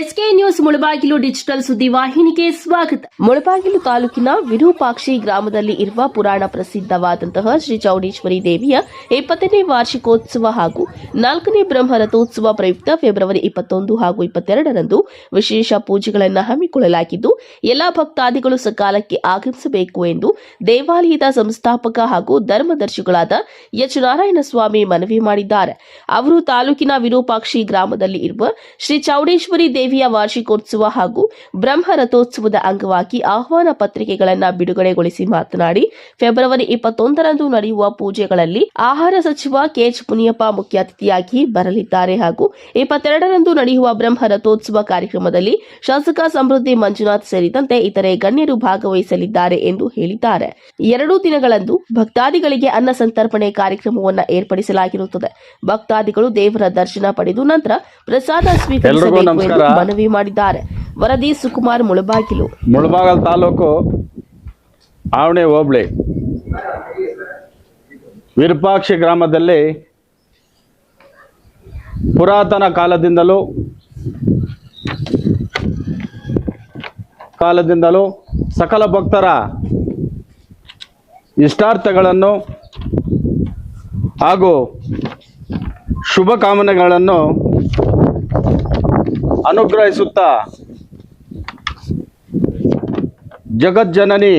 SK news Mulbagal digital ಸುದ್ದಿ ವಾಹಿನಿಗೆ ಸ್ವಾಗತ. ಮುಳಬಾಗಿಲು ತಾಲೂಕಿನ ವಿರೂಪಾಕ್ಷಿ ಗ್ರಾಮದಲ್ಲಿ ಇರುವ ಪುರಾಣ ಪ್ರಸಿದ್ಧವಾದಂತಹ ಶ್ರೀ ಚೌಡೇಶ್ವರಿ ದೇವಿಯ ಇಪ್ಪತ್ತನೇ ವಾರ್ಷಿಕೋತ್ಸವ ಹಾಗೂ ನಾಲ್ಕನೇ ಬ್ರಹ್ಮ ರಥೋತ್ಸವ ಪ್ರಯುಕ್ತ ಫೆಬ್ರವರಿ ಇಪ್ಪತ್ತೊಂದು ಹಾಗೂ ಇಪ್ಪತ್ತೆರಡರಂದು ವಿಶೇಷ ಪೂಜೆಗಳನ್ನು ಹಮ್ಮಿಕೊಳ್ಳಲಾಗಿದ್ದು, ಎಲ್ಲಾ ಭಕ್ತಾದಿಗಳು ಸಕಾಲಕ್ಕೆ ಆಗಮಿಸಬೇಕು ಎಂದು ದೇವಾಲಯದ ಸಂಸ್ಥಾಪಕ ಹಾಗೂ ಧರ್ಮದರ್ಶಿಗಳಾದ ಎಚ್. ನಾರಾಯಣಸ್ವಾಮಿ ಮನವಿ ಮಾಡಿದ್ದಾರೆ. ಅವರು ತಾಲೂಕಿನ ವಿರೂಪಾಕ್ಷಿ ಗ್ರಾಮದಲ್ಲಿ ಇರುವ ಶ್ರೀ ಚೌಡೇಶ್ವರಿ ದೇವಿಯ ವಾರ್ಷಿಕೋತ್ಸವ ಹಾಗೂ ಬ್ರಹ್ಮ ರಥೋತ್ಸವದ ಅಂಗವಾಗಿ ಆಹ್ವಾನ ಪತ್ರಿಕೆಗಳನ್ನು ಬಿಡುಗಡೆಗೊಳಿಸಿ ಮಾತನಾಡಿ, ಫೆಬ್ರವರಿ ಇಪ್ಪತ್ತೊಂದರಂದು ನಡೆಯುವ ಪೂಜೆಗಳಲ್ಲಿ ಆಹಾರ ಸಚಿವ ಕೆಎಚ್ ಮುನಿಯಪ್ಪ ಮುಖ್ಯ ಅತಿಥಿಯಾಗಿ ಬರಲಿದ್ದಾರೆ ಹಾಗೂ ಇಪ್ಪತ್ತೆರಡರಂದು ನಡೆಯುವ ಬ್ರಹ್ಮ ರಥೋತ್ಸವ ಕಾರ್ಯಕ್ರಮದಲ್ಲಿ ಶಾಸಕ ಸಮೃದ್ಧಿ ಮಂಜುನಾಥ್ ಸೇರಿದಂತೆ ಇತರೆ ಗಣ್ಯರು ಭಾಗವಹಿಸಲಿದ್ದಾರೆ ಎಂದು ಹೇಳಿದ್ದಾರೆ ಎರಡು ದಿನಗಳಂದು ಭಕ್ತಾದಿಗಳಿಗೆ ಅನ್ನ ಸಂತರ್ಪಣೆ ಕಾರ್ಯಕ್ರಮವನ್ನು ಏರ್ಪಡಿಸಲಾಗಿರುತ್ತದೆ ಭಕ್ತಾದಿಗಳು ದೇವರ ದರ್ಶನ ಪಡೆದು ನಂತರ ಪ್ರಸಾದ ಸ್ವೀಕರಿಸಬೇಕು. ಮನವಿ ಮಾಡಿದ್ದಾರೆ. ವರದಿ ಸುಕುಮಾರ್ ಮುಳಬಾಗಿಲು. ಮುಳಬಾಗಲ್ ತಾಲೂಕು ಆವಣೆ ಹೋಬಳಿ. ವಿರೂಪಾಕ್ಷಿ ಗ್ರಾಮದಲ್ಲಿ ಪುರಾತನ ಕಾಲದಿಂದಲೂ ಕಾಲದಿಂದಲೂ ಸಕಲ ಭಕ್ತರ ಇಷ್ಟಾರ್ಥಗಳನ್ನು ಹಾಗೂ ಶುಭ ಕಾಮನೆಗಳನ್ನು ಅನುಗ್ರಹಿಸುತ್ತಾ. ಜಗಜ್ಜನನಿ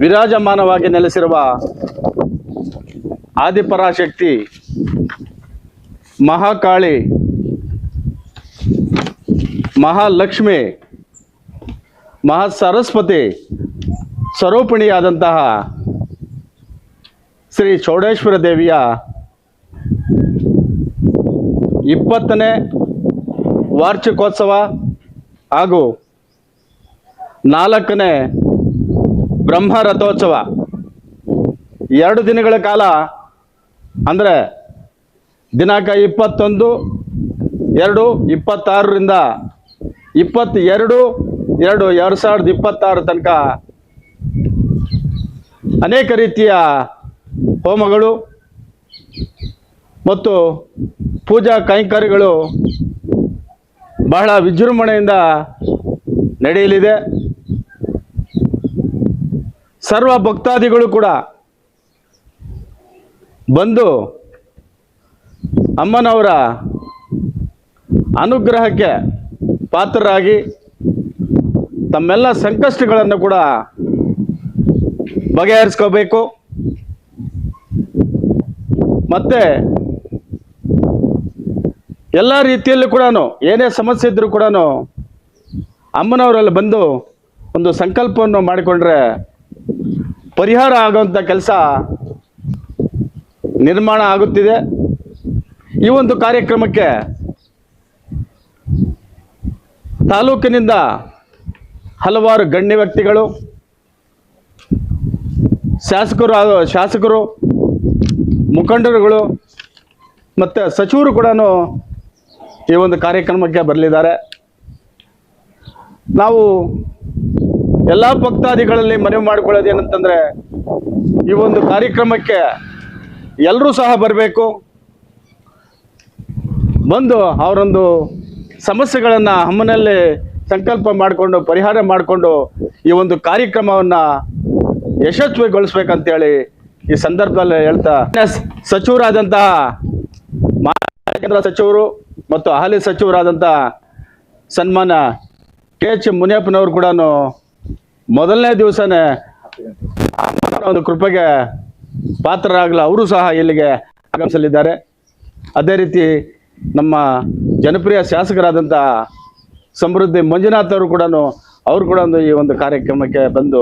ವಿರಾಜಮಾನವಾಗಿ ನೆಲೆಸಿರುವ ಆದಿಪರಾಶಕ್ತಿ ಮಹಾಕಾಳಿ ಮಹಾಲಕ್ಷ್ಮಿ ಮಹಾ ಸರಸ್ವತಿ ಸ್ವರೂಪಿಣಿಯಾದಂತಹ ಶ್ರೀ ಚೌಡೇಶ್ವರ ದೇವಿಯ ಇಪ್ಪತ್ತನೇ ವಾರ್ಷಿಕೋತ್ಸವ ಹಾಗೂ ನಾಲ್ಕನೇ ಬ್ರಹ್ಮ ರಥೋತ್ಸವ ಎರಡು ದಿನಗಳ ಕಾಲ, ಅಂದರೆ ದಿನಾಂಕ ಇಪ್ಪತ್ತೊಂದು, ಎರಡು ಇಪ್ಪತ್ತಾರರಿಂದ ಇಪ್ಪತ್ತೆರಡು, ಎರಡು ಎರಡು ಸಾವಿರದ ಇಪ್ಪತ್ತಾರು ತನಕ ಅನೇಕ ರೀತಿಯ ಹೋಮಗಳು ಮತ್ತು ಪೂಜಾ ಕೈಂಕರ್ಯಗಳು ಬಹಳ ವಿಜೃಂಭಣೆಯಿಂದ ನಡೆಯಲಿದೆ. ಸರ್ವ ಭಕ್ತಾದಿಗಳು ಕೂಡ ಬಂದು ಅಮ್ಮನವರ ಅನುಗ್ರಹಕ್ಕೆ ಪಾತ್ರರಾಗಿ ತಮ್ಮೆಲ್ಲ ಸಂಕಷ್ಟಗಳನ್ನು ಕೂಡ ಬಗೆಹರಿಸ್ಕೋಬೇಕು. ಮತ್ತೆ ಎಲ್ಲ ರೀತಿಯಲ್ಲೂ ಕೂಡ ಏನೇ ಸಮಸ್ಯೆ ಇದ್ದರೂ ಕೂಡ ಅಮ್ಮನವರಲ್ಲಿ ಬಂದು ಒಂದು ಸಂಕಲ್ಪವನ್ನು ಮಾಡಿಕೊಂಡ್ರೆ ಪರಿಹಾರ ಆಗುವಂಥ ಕೆಲಸ ನಿರ್ಮಾಣ ಆಗುತ್ತಿದೆ. ಈ ಒಂದು ಕಾರ್ಯಕ್ರಮಕ್ಕೆ ತಾಲೂಕಿನಿಂದ ಹಲವಾರು ಗಣ್ಯ ವ್ಯಕ್ತಿಗಳು, ಶಾಸಕರು ಶಾಸಕರು, ಮುಖಂಡರುಗಳು ಮತ್ತು ಸಚಿವರು ಕೂಡ ಈ ಒಂದು ಕಾರ್ಯಕ್ರಮಕ್ಕೆ ಬರಲಿದ್ದಾರೆ. ನಾವು ಎಲ್ಲ ಭಕ್ತಾದಿಗಳಲ್ಲಿ ಮನವಿ ಮಾಡಿಕೊಳ್ಳೋದು ಏನಂತಂದ್ರೆ, ಈ ಒಂದು ಕಾರ್ಯಕ್ರಮಕ್ಕೆ ಎಲ್ಲರೂ ಸಹ ಬರಬೇಕು. ಬಂದು ಅವರೊಂದು ಸಮಸ್ಯೆಗಳನ್ನು ಅಮ್ಮನಲ್ಲಿ ಸಂಕಲ್ಪ ಮಾಡಿಕೊಂಡು, ಪರಿಹಾರ ಮಾಡಿಕೊಂಡು ಈ ಒಂದು ಕಾರ್ಯಕ್ರಮವನ್ನು ಯಶಸ್ವಿಗೊಳಿಸ್ಬೇಕಂತೇಳಿ ಈ ಸಂದರ್ಭದಲ್ಲಿ ಹೇಳ್ತಾ ಸಚಿವರಾದಂತಹ ಸಚಿವರು ಮತ್ತು ಹಾಲಿ ಸಚಿವರಾದಂಥ ಸನ್ಮಾನ ಕೆ ಎಚ್ ಮುನಿಯಪ್ಪನವರು ಕೂಡ ಮೊದಲನೇ ದಿವಸನೇ ಒಂದು ಕೃಪೆಗೆ ಪಾತ್ರರಾಗಲ ಅವರು ಸಹ ಇಲ್ಲಿಗೆ ಆಗಮಿಸಲಿದ್ದಾರೆ. ಅದೇ ರೀತಿ ನಮ್ಮ ಜನಪ್ರಿಯ ಶಾಸಕರಾದಂಥ ಸಮೃದ್ಧಿ ಮಂಜುನಾಥ್ ಅವರು ಕೂಡ ಅವರು ಕೂಡ ಒಂದು ಈ ಒಂದು ಕಾರ್ಯಕ್ರಮಕ್ಕೆ ಬಂದು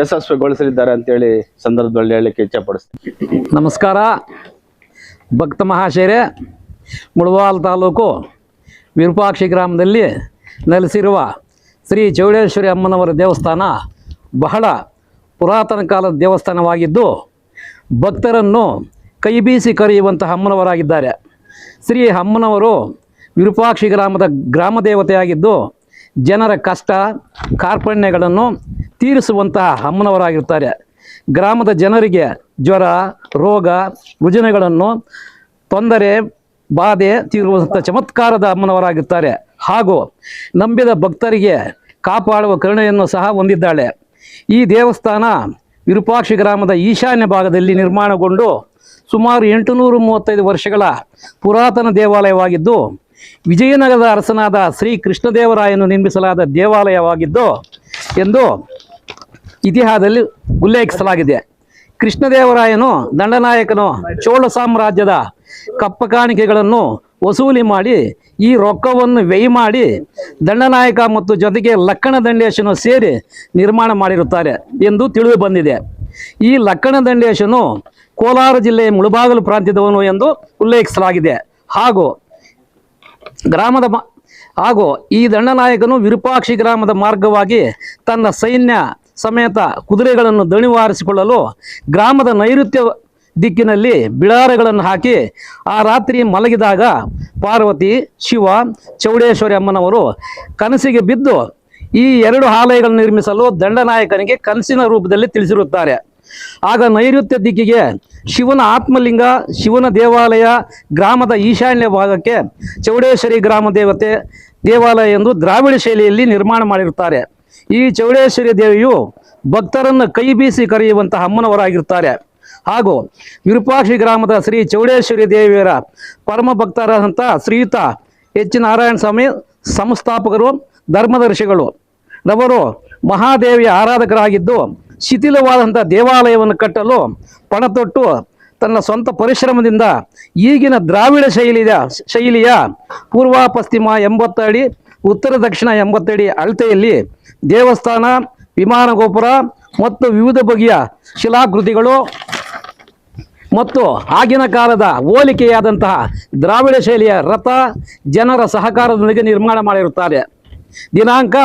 ಯಶಸ್ವಿಗೊಳಿಸಲಿದ್ದಾರೆ ಅಂತೇಳಿ ಸಂದರ್ಭದಲ್ಲಿ ಹೇಳಲಿಕ್ಕೆ ಇಚ್ಛೆಪಡಿಸ್ತೀನಿ ನಮಸ್ಕಾರ. ಭಕ್ತ ಮಹಾಶಯರೇ ಮುಳವಾಲ್ ತಾಲೂಕು ವಿರೂಪಾಕ್ಷಿ ಗ್ರಾಮದಲ್ಲಿ ನೆಲೆಸಿರುವ ಶ್ರೀ ಚೌಡೇಶ್ವರಿ ಅಮ್ಮನವರ ದೇವಸ್ಥಾನ ಬಹಳ ಪುರಾತನ ಕಾಲದ ದೇವಸ್ಥಾನವಾಗಿದ್ದು, ಭಕ್ತರನ್ನು ಕೈ ಬೀಸಿ ಕರೆಯುವಂತಹ ಅಮ್ಮನವರಾಗಿದ್ದಾರೆ. ಶ್ರೀ ಅಮ್ಮನವರು ವಿರೂಪಾಕ್ಷಿ ಗ್ರಾಮದ ಗ್ರಾಮ ದೇವತೆಯಾಗಿದ್ದು, ಜನರ ಕಷ್ಟ, ಕಾರ್ಪಣ್ಯಗಳನ್ನು ತೀರಿಸುವಂತಹ ಅಮ್ಮನವರಾಗಿರ್ತಾರೆ ಗ್ರಾಮದ ಜನರಿಗೆ ಜ್ವರ, ರೋಗ ರುಜಿನಗಳನ್ನು ತೊಂದರೆ ಬಾಧೆ ತೀರುವಂಥ ಚಮತ್ಕಾರದ ಅಮ್ಮನವರಾಗಿರ್ತಾರೆ. ಹಾಗೂ ನಂಬಿದ ಭಕ್ತರಿಗೆ ಕಾಪಾಡುವ ಕರುಣೆಯನ್ನು ಸಹ ಹೊಂದಿದ್ದಾಳೆ. ಈ ದೇವಸ್ಥಾನ ವಿರೂಪಾಕ್ಷಿ ಗ್ರಾಮದ ಈಶಾನ್ಯ ಭಾಗದಲ್ಲಿ ನಿರ್ಮಾಣಗೊಂಡು ಸುಮಾರು ಎಂಟುನೂರು ಮೂವತ್ತೈದು ವರ್ಷಗಳ ಪುರಾತನ ದೇವಾಲಯವಾಗಿದ್ದು, ವಿಜಯನಗರದ ಅರಸನಾದ ಶ್ರೀ ಕೃಷ್ಣದೇವರಾಯನು ನಿರ್ಮಿಸಲಾದ ದೇವಾಲಯವಾಗಿದ್ದು ಎಂದು ಇತಿಹಾಸದಲ್ಲಿ ಉಲ್ಲೇಖಿಸಲಾಗಿದೆ. ಕೃಷ್ಣದೇವರಾಯನು ದಂಡನಾಯಕನು ಚೋಳ ಸಾಮ್ರಾಜ್ಯದ ಕಪ್ಪ ಕಾಣಿಕೆಗಳನ್ನು ವಸೂಲಿ ಮಾಡಿ, ಈ ರೊಕ್ಕವನ್ನು ವ್ಯಯ ಮಾಡಿ ದಂಡನಾಯಕ ಮತ್ತು ಜೊತೆಗೆ ಲಕ್ಕಣ ದಂಡೇಶನು ಸೇರಿ ನಿರ್ಮಾಣ ಮಾಡಿರುತ್ತಾರೆ ಎಂದು ತಿಳಿದು ಬಂದಿದೆ. ಈ ಲಕ್ಕಣ ದಂಡೇಶನು ಕೋಲಾರ ಜಿಲ್ಲೆಯ ಮುಳುಬಾಗಲು ಪ್ರಾಂತ್ಯದವನು ಎಂದು ಉಲ್ಲೇಖಿಸಲಾಗಿದೆ. ಹಾಗೂ ಗ್ರಾಮದ ಹಾಗೂ ಈ ದಂಡನಾಯಕನು ವಿರೂಪಾಕ್ಷಿ ಗ್ರಾಮದ ಮಾರ್ಗವಾಗಿ ತನ್ನ ಸೈನ್ಯ ಸಮೇತ ಕುದುರೆಗಳನ್ನು ದಣಿವಾರಿಸಿಕೊಳ್ಳಲು ಗ್ರಾಮದ ನೈಋತ್ಯ ದಿಕ್ಕಿನಲ್ಲಿ ಬಿಡಾರಗಳನ್ನು ಹಾಕಿ ಆ ರಾತ್ರಿ ಮಲಗಿದಾಗ ಪಾರ್ವತಿ, ಶಿವ, ಚೌಡೇಶ್ವರಿ ಅಮ್ಮನವರು ಕನಸಿಗೆ ಬಿದ್ದು ಈ ಎರಡು ಆಲಯಗಳನ್ನು ನಿರ್ಮಿಸಲು ದಂಡನಾಯಕನಿಗೆ ಕನಸಿನ ರೂಪದಲ್ಲಿ ತಿಳಿಸಿರುತ್ತಾರೆ. ಆಗ ನೈಋತ್ಯ ದಿಕ್ಕಿಗೆ ಶಿವನ ಆತ್ಮಲಿಂಗ, ಶಿವನ ದೇವಾಲಯ, ಗ್ರಾಮದ ಈಶಾನ್ಯ ಭಾಗಕ್ಕೆ ಚೌಡೇಶ್ವರಿ ಗ್ರಾಮ ದೇವತೆ, ದೇವಾಲಯ ಎಂದು ದ್ರಾವಿಡ ಶೈಲಿಯಲ್ಲಿ ನಿರ್ಮಾಣ ಮಾಡಿರುತ್ತಾರೆ. ಈ ಚೌಡೇಶ್ವರಿ ದೇವಿಯು ಭಕ್ತರನ್ನು ಕೈ ಬೀಸಿ ಕರೆಯುವಂತಹ ಅಮ್ಮನವರಾಗಿರ್ತಾರೆ ಹಾಗೂ ವಿರೂಪಾಕ್ಷಿ ಗ್ರಾಮದ ಶ್ರೀ ಚೌಡೇಶ್ವರಿ ದೇವಿಯರ ಪರಮ ಭಕ್ತರಾದಂಥ ಶ್ರೀಯುತ ಎಚ್ ನಾರಾಯಣ ಸ್ವಾಮಿ, ಸಂಸ್ಥಾಪಕರು, ಧರ್ಮದರ್ಶಿಗಳು. ರವರು ಮಹಾದೇವಿಯ ಆರಾಧಕರಾಗಿದ್ದು ಶಿಥಿಲವಾದಂಥ ದೇವಾಲಯವನ್ನು ಕಟ್ಟಲು ಪಣತೊಟ್ಟು ತನ್ನ ಸ್ವಂತ ಪರಿಶ್ರಮದಿಂದ ಈಗಿನ ದ್ರಾವಿಡ ಶೈಲಿಯ ಶೈಲಿಯ ಪೂರ್ವ ಪಶ್ಚಿಮ ಎಂಬತ್ತಡಿ, ಉತ್ತರ ದಕ್ಷಿಣ ಎಂಬತ್ತಡಿ ಅಳತೆಯಲ್ಲಿ ದೇವಸ್ಥಾನ, ವಿಮಾನ ಗೋಪುರ ಮತ್ತು ವಿವಿಧ ಬಗೆಯ ಶಿಲಾಕೃತಿಗಳು ಮತ್ತು ಆಗಿನ ಕಾಲದ ಹೋಲಿಕೆಯಾದಂತಹ ದ್ರಾವಿಡ ಶೈಲಿಯ ರಥ ಜನರ ಸಹಕಾರದೊಂದಿಗೆ ನಿರ್ಮಾಣ ಮಾಡಿರುತ್ತಾರೆ. ದಿನಾಂಕ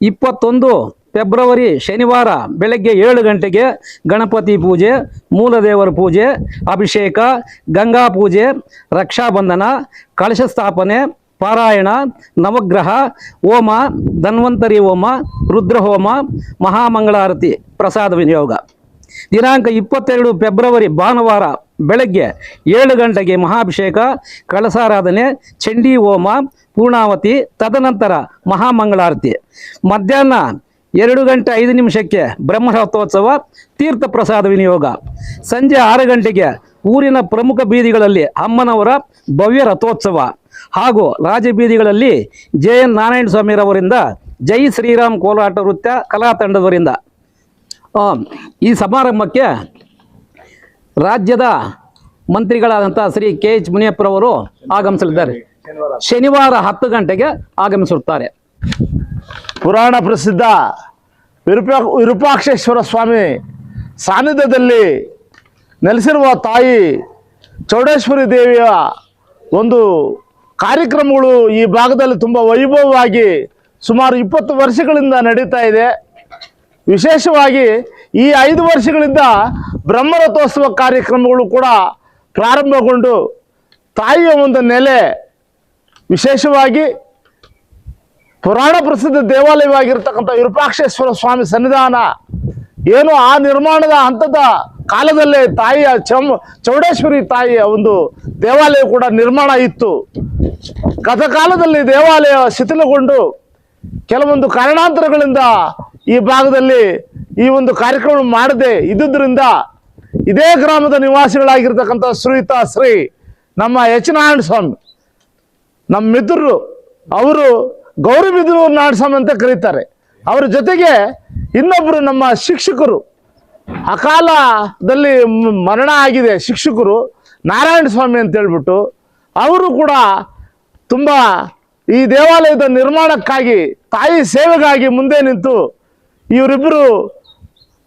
ಇಪ್ಪತ್ತೊಂದು ಫೆಬ್ರವರಿ ಶನಿವಾರ ಬೆಳಗ್ಗೆ ಏಳು ಗಂಟೆಗೆ ಗಣಪತಿ ಪೂಜೆ, ಮೂಲದೇವರ ಪೂಜೆ, ಅಭಿಷೇಕ, ಗಂಗಾ ಪೂಜೆ, ರಕ್ಷಾಬಂಧನ, ಕಳಶ ಸ್ಥಾಪನೆ, ಪಾರಾಯಣ, ನವಗ್ರಹ, ಹೋಮ, ಧನ್ವಂತರಿ ಹೋಮ, ರುದ್ರಹೋಮ, ಮಹಾಮಂಗಳಾರತಿ, ಪ್ರಸಾದ ವಿನಿಯೋಗ. ದಿನಾಂಕ ಇಪ್ಪತ್ತೆರಡು ಫೆಬ್ರವರಿ ಭಾನುವಾರ ಬೆಳಗ್ಗೆ ಏಳು ಗಂಟೆಗೆ ಮಹಾಭಿಷೇಕ, ಕಳಸಾರಾಧನೆ, ಚಂಡಿ ಹೋಮ, ಪೂರ್ಣಾವತಿ, ತದನಂತರ ಮಹಾಮಂಗಳಾರತಿ. ಮಧ್ಯಾಹ್ನ ಎರಡು ಗಂಟೆ ಐದು ನಿಮಿಷಕ್ಕೆ ಬ್ರಹ್ಮರಥೋತ್ಸವ, ತೀರ್ಥ ಪ್ರಸಾದ ವಿನಿಯೋಗ. ಸಂಜೆ ಆರು ಗಂಟೆಗೆ ಊರಿನ ಪ್ರಮುಖ ಬೀದಿಗಳಲ್ಲಿ ಅಮ್ಮನವರ ಭವ್ಯ ರಥೋತ್ಸವ. ಹಾಗೂ ರಾಜಬೀದಿಗಳಲ್ಲಿ ಜೆ ಎನ್ ನಾರಾಯಣ ಸ್ವಾಮಿರವರಿಂದ ಜೈ ಶ್ರೀರಾಮ್ ಕೋಲಾಟ ನೃತ್ಯ ಕಲಾ ತಂಡದವರಿಂದ ಈ ಸಮಾರಂಭಕ್ಕೆ ರಾಜ್ಯದ ಮಂತ್ರಿಗಳಾದಂಥ ಶ್ರೀ ಕೆ ಎಚ್ ಮುನಿಯಪ್ಪರವರು ಆಗಮಿಸಲಿದ್ದಾರೆ. ಶನಿವಾರ ಹತ್ತು ಗಂಟೆಗೆ ಆಗಮಿಸುತ್ತಾರೆ. ಪುರಾಣ ಪ್ರಸಿದ್ಧ ವಿರೂಪ, ವಿರೂಪಾಕ್ಷೇಶ್ವರ ಸ್ವಾಮಿ ಸಾನ್ನಿಧ್ಯದಲ್ಲಿ ನೆಲೆಸಿರುವ ತಾಯಿ ಚೌಡೇಶ್ವರಿ ದೇವಿಯ ಒಂದು ಕಾರ್ಯಕ್ರಮಗಳು ಈ ಭಾಗದಲ್ಲಿ ತುಂಬ ವೈಭವವಾಗಿ ಸುಮಾರು ಇಪ್ಪತ್ತು ವರ್ಷಗಳಿಂದ ನಡೀತಾ ಇದೆ. ವಿಶೇಷವಾಗಿ ಈ ಐದು ವರ್ಷಗಳಿಂದ ಬ್ರಹ್ಮರಥೋತ್ಸವ ಕಾರ್ಯಕ್ರಮಗಳು ಕೂಡ ಪ್ರಾರಂಭಗೊಂಡು ತಾಯಿಯ ಒಂದು ನೆಲೆ. ವಿಶೇಷವಾಗಿ ಪುರಾಣ ಪ್ರಸಿದ್ಧ ದೇವಾಲಯವಾಗಿರ್ತಕ್ಕಂಥ ವಿರೂಪಾಕ್ಷೇಶ್ವರ ಸ್ವಾಮಿ ಸನ್ನಿಧಾನ. ಏನು ಆ ನಿರ್ಮಾಣದ ಹಂತದ ಕಾಲದಲ್ಲೇ ತಾಯಿಯ ಚಮ್ ಚೌಡೇಶ್ವರಿ ತಾಯಿಯ ಒಂದು ದೇವಾಲಯ ಕೂಡ ನಿರ್ಮಾಣ ಇತ್ತು. ಗತಕಾಲದಲ್ಲಿ ದೇವಾಲಯ ಶಿಥಿಲಗೊಂಡು ಕೆಲವೊಂದು ಕಾರಣಾಂತರಗಳಿಂದ ಈ ಭಾಗದಲ್ಲಿ ಈ ಒಂದು ಕಾರ್ಯಕ್ರಮ ಮಾಡದೆ ಇದ್ದುದರಿಂದ ಇದೇ ಗ್ರಾಮದ ನಿವಾಸಿಗಳಾಗಿರ್ತಕ್ಕಂಥ ಶ್ರೀಯುತ ಶ್ರೀ, ನಮ್ಮ ಎಚ್ ನಾರಾಯಣ ಸ್ವಾಮಿ, ನಮ್ಮ ಮಿತ್ರರು ಅವರು ಗೌರವಿದ್ರು ನಾಡಸ್ವಾಮಿ ಅಂತ ಕರೀತಾರೆ. ಅವರ ಜೊತೆಗೆ ಇನ್ನೊಬ್ಬರು ನಮ್ಮ ಶಿಕ್ಷಕರು, ಅಕಾಲದಲ್ಲಿ ಮರಣ ಆಗಿದೆ ಶಿಕ್ಷಕರು, ನಾರಾಯಣ ಸ್ವಾಮಿ ಅಂತ ಹೇಳ್ಬಿಟ್ಟು, ಅವರು ಕೂಡ ತುಂಬ ಈ ದೇವಾಲಯದ ನಿರ್ಮಾಣಕ್ಕಾಗಿ ತಾಯಿ ಸೇವೆಗಾಗಿ ಮುಂದೆ ನಿಂತು ಇವರಿಬ್ಬರು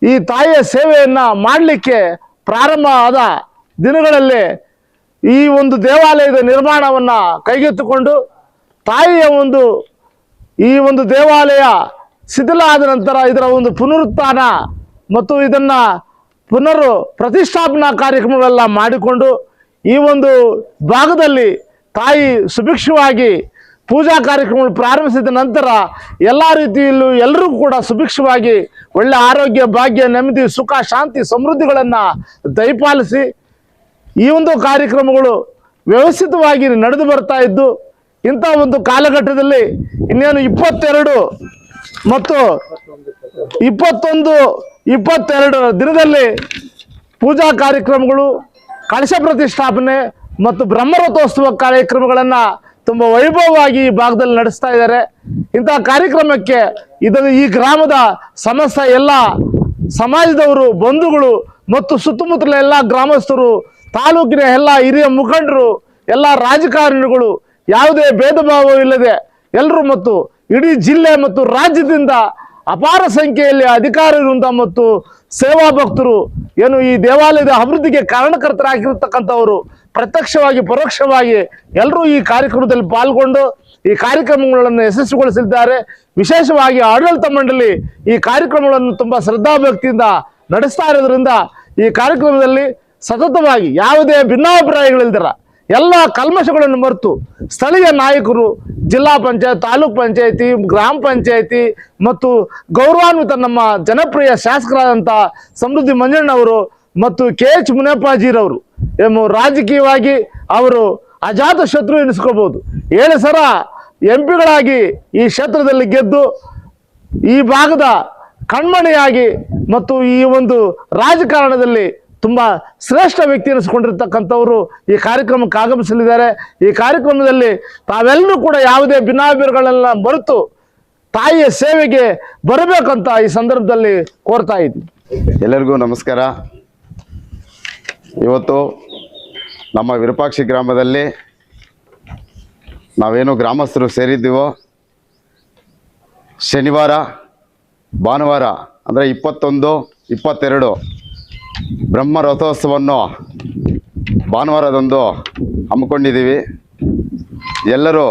ಈ ತಾಯಿಯ ಸೇವೆಯನ್ನು ಮಾಡಲಿಕ್ಕೆ ಪ್ರಾರಂಭ ಆದ ದಿನಗಳಲ್ಲಿ ಈ ಒಂದು ದೇವಾಲಯದ ನಿರ್ಮಾಣವನ್ನ ಕೈಗೆತ್ತಿಕೊಂಡು ತಾಯಿಯ ಒಂದು ಈ ಒಂದು ದೇವಾಲಯ ಶಿಥಿಲ ನಂತರ ಇದರ ಒಂದು ಪುನರುತ್ಥಾನ ಮತ್ತು ಇದನ್ನು ಪುನರ್ ಪ್ರತಿಷ್ಠಾಪನಾ ಕಾರ್ಯಕ್ರಮಗಳೆಲ್ಲ ಮಾಡಿಕೊಂಡು ಈ ಒಂದು ಭಾಗದಲ್ಲಿ ತಾಯಿ ಸುಭಿಕ್ಷವಾಗಿ ಪೂಜಾ ಕಾರ್ಯಕ್ರಮಗಳು ಪ್ರಾರಂಭಿಸಿದ ನಂತರ ಎಲ್ಲ ರೀತಿಯಲ್ಲೂ ಎಲ್ಲರೂ ಕೂಡ ಸುಭಿಕ್ಷವಾಗಿ ಒಳ್ಳೆ ಆರೋಗ್ಯ, ಭಾಗ್ಯ, ನೆಮ್ಮದಿ, ಸುಖ, ಶಾಂತಿ, ಸಮೃದ್ಧಿಗಳನ್ನು ದಯಪಾಲಿಸಿ ಈ ಒಂದು ಕಾರ್ಯಕ್ರಮಗಳು ವ್ಯವಸ್ಥಿತವಾಗಿ ನಡೆದು ಬರ್ತಾ ಇದ್ದು, ಇಂಥ ಒಂದು ಕಾಲಘಟ್ಟದಲ್ಲಿ ಇನ್ನೇನು ಇಪ್ಪತ್ತೆರಡು ಮತ್ತು ಇಪ್ಪತ್ತೊಂದು, ಇಪ್ಪತ್ತೆರಡು ದಿನದಲ್ಲಿ ಪೂಜಾ ಕಾರ್ಯಕ್ರಮಗಳು, ಕಳಶ ಪ್ರತಿಷ್ಠಾಪನೆ ಮತ್ತು ಬ್ರಹ್ಮರಥೋತ್ಸವ ಕಾರ್ಯಕ್ರಮಗಳನ್ನು ತುಂಬ ವೈಭವವಾಗಿ ಈ ಭಾಗದಲ್ಲಿ ನಡೆಸ್ತಾ ಇದ್ದಾರೆ. ಇಂಥ ಕಾರ್ಯಕ್ರಮಕ್ಕೆ ಇದನ್ನು ಈ ಗ್ರಾಮದ ಸಮಸ್ತ ಎಲ್ಲ ಸಮಾಜದವರು, ಬಂಧುಗಳು ಮತ್ತು ಸುತ್ತಮುತ್ತಲ ಎಲ್ಲ ಗ್ರಾಮಸ್ಥರು, ತಾಲೂಕಿನ ಎಲ್ಲ ಹಿರಿಯ ಮುಖಂಡರು, ಎಲ್ಲ ರಾಜಕಾರಣಿಗಳು, ಯಾವುದೇ ಭೇದ ಭಾವವಿಲ್ಲದೆ ಎಲ್ಲರೂ ಮತ್ತು ಇಡೀ ಜಿಲ್ಲೆ ಮತ್ತು ರಾಜ್ಯದಿಂದ ಅಪಾರ ಸಂಖ್ಯೆಯಲ್ಲಿ ಅಧಿಕಾರಿಗಳಿಂದ ಮತ್ತು ಸೇವಾ ಭಕ್ತರು ಏನು ಈ ದೇವಾಲಯದ ಅಭಿವೃದ್ಧಿಗೆ ಕಾರಣಕರ್ತರಾಗಿರ್ತಕ್ಕಂಥವರು ಪ್ರತ್ಯಕ್ಷವಾಗಿ, ಪರೋಕ್ಷವಾಗಿ ಎಲ್ಲರೂ ಈ ಕಾರ್ಯಕ್ರಮದಲ್ಲಿ ಪಾಲ್ಗೊಂಡು ಈ ಕಾರ್ಯಕ್ರಮಗಳನ್ನು ಯಶಸ್ವಿಗೊಳಿಸಿದ್ದಾರೆ. ವಿಶೇಷವಾಗಿ ಆಡಳಿತ ಮಂಡಳಿ ಈ ಕಾರ್ಯಕ್ರಮಗಳನ್ನು ತುಂಬ ಶ್ರದ್ಧಾಭಕ್ತಿಯಿಂದ ನಡೆಸ್ತಾ ಇರೋದ್ರಿಂದ ಈ ಕಾರ್ಯಕ್ರಮದಲ್ಲಿ ಸತತವಾಗಿ ಯಾವುದೇ ಭಿನ್ನಾಭಿಪ್ರಾಯಗಳಿಲ್ದಿರ ಎಲ್ಲ ಕಲ್ಮಶಗಳನ್ನು ಮರೆತು ಸ್ಥಳೀಯ ನಾಯಕರು, ಜಿಲ್ಲಾ ಪಂಚಾಯತ್, ತಾಲೂಕ್ ಪಂಚಾಯತಿ, ಗ್ರಾಮ ಪಂಚಾಯತಿ ಮತ್ತು ಗೌರವಾನ್ವಿತ ನಮ್ಮ ಜನಪ್ರಿಯ ಶಾಸಕರಾದಂಥ ಸಮೃದ್ಧಿ ಮಂಜಣ್ಣವರು ಮತ್ತು ಕೆ ಎಚ್ ಮುನಿಯಪ್ಪಾಜಿರವರು ರಾಜಕೀಯವಾಗಿ ಅವರು ಅಜಾತ ಶತ್ರು ಎನಿಸ್ಕೋಬಹುದು ಏಳು ಸರ ಎಂ ಪಿಗಳಾಗಿ ಈ ಕ್ಷೇತ್ರದಲ್ಲಿ ಗೆದ್ದು ಈ ಭಾಗದ ಕಣ್ಮಣಿಯಾಗಿ ಮತ್ತು ಈ ಒಂದು ರಾಜಕಾರಣದಲ್ಲಿ ತುಂಬ ಶ್ರೇಷ್ಠ ವ್ಯಕ್ತಿ ಎನಿಸ್ಕೊಂಡಿರ್ತಕ್ಕಂಥವರು ಈ ಕಾರ್ಯಕ್ರಮಕ್ಕೆ ಆಗಮಿಸಲಿದ್ದಾರೆ. ಈ ಕಾರ್ಯಕ್ರಮದಲ್ಲಿ ತಾವೆಲ್ಲರೂ ಕೂಡ ಯಾವುದೇ ಭಿನ್ನಾಭಿಪ್ರಾಯಗಳನ್ನ ಮರೆತು ತಾಯಿಯ ಸೇವೆಗೆ ಬರಬೇಕಂತ ಈ ಸಂದರ್ಭದಲ್ಲಿ ಕೋರ್ತಾ ಇದ್ದೀನಿ. ಎಲ್ಲರಿಗೂ ನಮಸ್ಕಾರ. ಇವತ್ತು ನಮ್ಮ ವಿರೂಪಾಕ್ಷಿ ಗ್ರಾಮದಲ್ಲಿ ನಾವೇನು ಗ್ರಾಮಸ್ಥರು ಸೇರಿದ್ದೀವೋ, ಶನಿವಾರ, ಭಾನುವಾರ, ಅಂದರೆ ಇಪ್ಪತ್ತೊಂದು, ಇಪ್ಪತ್ತೆರಡು ಬ್ರಹ್ಮ ರಥೋತ್ಸವವನ್ನು ಭಾನುವಾರದಂದು ಹಮ್ಮಿಕೊಂಡಿದ್ದೀವಿ. ಎಲ್ಲರೂ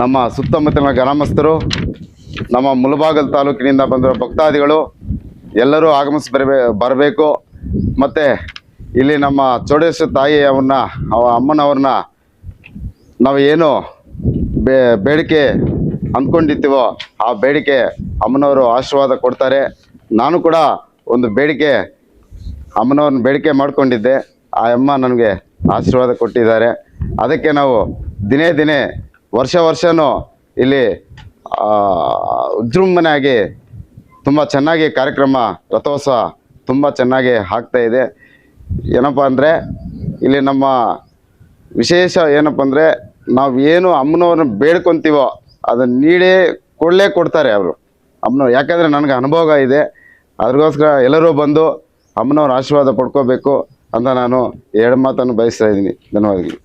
ನಮ್ಮ ಸುತ್ತಮುತ್ತಲಿನ ಗ್ರಾಮಸ್ಥರು, ನಮ್ಮ ಮುಲಬಾಗಲ್ ತಾಲೂಕಿನಿಂದ ಬಂದಿರೋ ಭಕ್ತಾದಿಗಳು ಎಲ್ಲರೂ ಆಗಮಿಸಿ ಬರಬೇ ಬರಬೇಕು. ಮತ್ತು ಇಲ್ಲಿ ನಮ್ಮ ಚೌಡೇಶ್ವರ ತಾಯಿಯವ್ರನ್ನ ಅವ ಅಮ್ಮನವ್ರನ್ನ ನಾವು ಏನು ಬೇಡಿಕೆ ಅಂದ್ಕೊಂಡಿರ್ತೀವೋ ಆ ಬೇಡಿಕೆ ಅಮ್ಮನವರು ಆಶೀರ್ವಾದ ಕೊಡ್ತಾರೆ. ನಾನು ಕೂಡ ಒಂದು ಬೇಡಿಕೆ, ಅಮ್ಮನವ್ರನ್ನ ಬೇಡಿಕೆ ಮಾಡಿಕೊಂಡಿದ್ದೆ. ಆ ಅಮ್ಮ ನನಗೆ ಆಶೀರ್ವಾದ ಕೊಟ್ಟಿದ್ದಾರೆ. ಅದಕ್ಕೆ ನಾವು ದಿನೇ ದಿನೇ, ವರ್ಷ ವರ್ಷವೂ ಇಲ್ಲಿ ವಿಜೃಂಭಣೆಯಾಗಿ ತುಂಬ ಚೆನ್ನಾಗಿ ಕಾರ್ಯಕ್ರಮ, ರಥೋತ್ಸವ ತುಂಬ ಚೆನ್ನಾಗಿ ಆಗ್ತಾ ಇದೆ. ಏನಪ್ಪ ಅಂದರೆ ಇಲ್ಲಿ ನಮ್ಮ ವಿಶೇಷ ಏನಪ್ಪ ಅಂದರೆ ನಾವು ಏನು ಅಮ್ಮನವ್ರನ್ನ ಬೇಡ್ಕೊತೀವೋ ಅದನ್ನು ನೀಡೇ ಕೊಡಲೇ ಕೊಡ್ತಾರೆ ಅವರು. ಅಮ್ಮನವ್ರು. ಯಾಕಂದರೆ ನನಗೆ ಅನುಭವ ಇದೆ. ಅದಕ್ಕೋಸ್ಕರ ಎಲ್ಲರೂ ಬಂದು ಅಮ್ಮನವ್ರ ಆಶೀರ್ವಾದ ಪಡ್ಕೋಬೇಕು ಅಂತ ನಾನು ಎರಡು ಮಾತನ್ನು ಬಯಸ್ತಾ ಇದ್ದೀನಿ. ಧನ್ಯವಾದಗಳು.